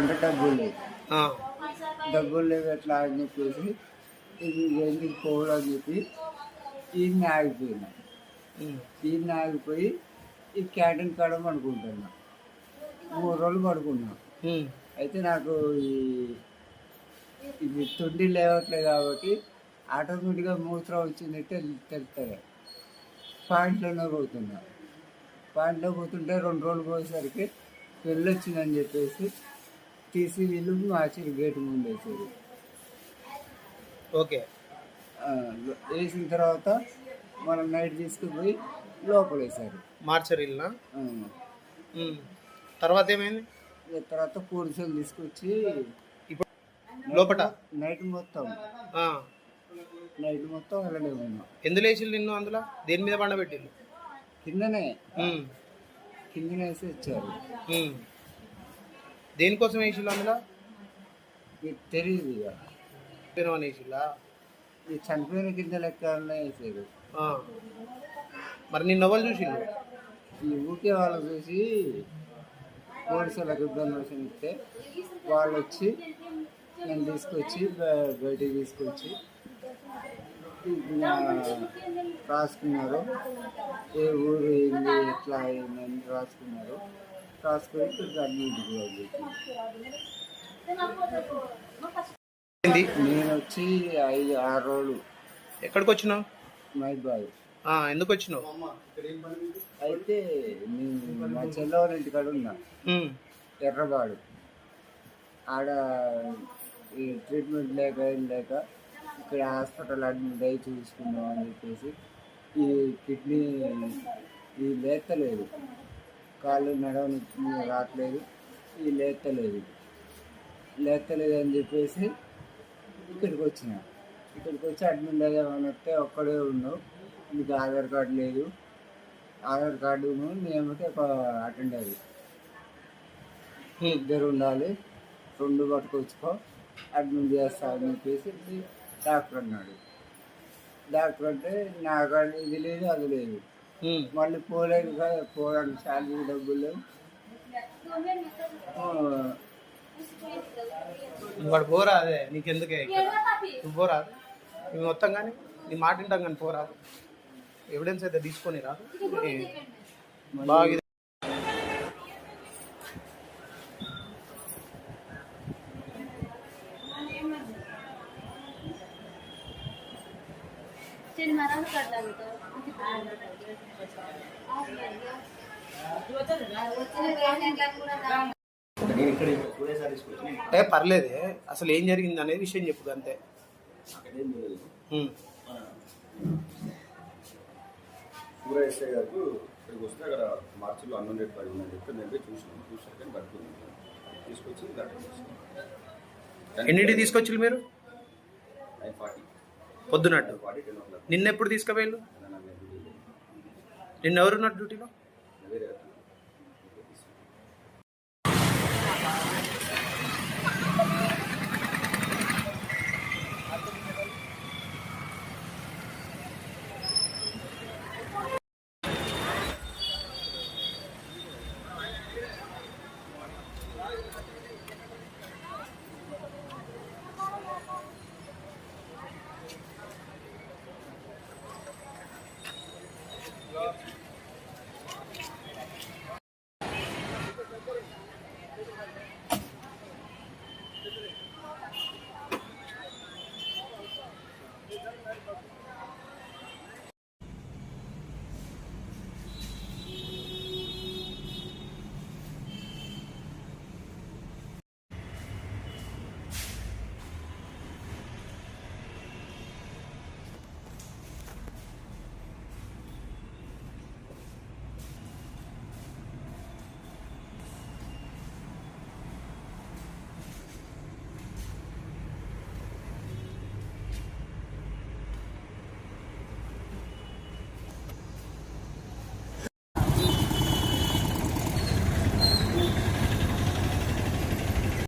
అంటే డబ్బులు లేవు. డబ్బులు లేవు ఎట్లా అని చెప్పేసి ఇది ఎందుకు పోవడం అని చెప్పి ఈయన ఆగిపోయినా ఈయన ఆగిపోయి ఈ క్యాంటీన్ కాడ పడుకుంటున్నా. మూడు రోజులు పడుకున్నా. అయితే నాకు ఈ ఇది తుండి లేవట్లేదు కాబట్టి ఆటోమేటిక్గా మూత్రం వచ్చింది తెలుస్తుంది పాయింట్లోనే పోతున్నా. పాయింట్లో పోతుంటే రెండు రోజులు పోయేసరికి పెళ్ళి వచ్చిందని చెప్పేసి తీసి వీళ్ళు మార్చి గేట్ ముందు వేసారు ఓకే. వేసిన తర్వాత మనం నైట్ తీసుకుపోయి లోపల వేసారు ఉమ్, తర్వాత ఏమైంది? తర్వాత పోలీసులు తీసుకొచ్చి ఇప్పుడు లోపట? నైట్ మొత్తం. నైట్ మొత్తం అలానే ఉన్నాం. ఎందులో వేసిల్లు నిన్ను అందులో? దేని మీద పండబెట్టిల్లు కిందనే. కిందనే వేసి వచ్చారు. దేనికోసం వేసిల్లు అందులో? మీకు తెలియదు ఇక. వేసిల్లా ఈ చనిపోయిన కింద లెక్క వేసారు. మరి నిన్న ఎవరు చూసిల్లు ఈ ఊకే వాళ్ళు చూసి పోలీసులకు ఇన్ఫర్మేషన్ ఇస్తే వాళ్ళు వచ్చి నేను తీసుకొచ్చి బయటికి తీసుకొచ్చి రాసుకున్నారు. ఏ ఊరు ఏంది ఎట్లా అయిందని రాసుకున్నారు. కూడా ఏంది నేను వచ్చి ఐదు ఆరు రోజులు ఎక్కడికి వచ్చినావు? మైబాద్ ఆ, ఎందుకు వచ్చినావు? అయితే మా చెల్లెవాళ్ళ ఇంటికాడ ఉన్నా. ఎర్రబాడు. ఆడ ఈ ట్రీట్మెంట్ లేక ఏం లేక ఇక్కడ హాస్పిటల్ అడ్మిట్ అయ్యి చూసుకుందాం అని చెప్పేసి ఈ కిడ్నీ ఇది లేస్తలేదు కాళ్ళు నడవని రావట్లేదు. ఇది లేతలేదు లేతలేదు అని చెప్పేసి ఇక్కడికి వచ్చిన. ఇక్కడికి వచ్చి అడ్మిట్ అయ్యామని వస్తే ఒక్కడే ఉన్నావు. మీకు ఆధార్ కార్డు లేదు. ఆధార్ కార్డు నేమైతే ఒక అటెండ్ అయ్యి. మీ ఇద్దరు ఉండాలి. రెండు పట్టుకొచ్చుకో. అడ్మిట్ చేస్తా అని చెప్పేసి డాక్టర్ అన్నాడు. డాక్టర్ అంటే నా కార్డు ఇది లేదు అది లేదు. మళ్ళీ పోలేదు కదా పోవడానికి శాలరీ డబ్బులు. వాడు పోరా అదే నీకెందుకే నువ్వు పోరా? నువ్వు మొత్తం కానీ నీ మాట వింటాం కానీ పోరా? ఎవిడెన్స్ అయితే తీసుకొని రా. బాగా ఏ పర్లేదే. అసలు ఏం జరిగింది అనేది విషయం చెప్పు అంతే. ఉమ్, సూర్య ఎస్ఐ గారికి ఇక్కడికి వస్తే అక్కడ మార్చిలో అన్నం రేట్ పడి ఉందని చెప్పి నేను పోయి కానీ పడుతుంది తీసుకొచ్చి ఎన్నింటికి తీసుకొచ్చి మీరు? Nine forty. పొద్దునట్టు. Forty ten o'clock. నిన్న ఎవరున్నారు డ్యూటీలో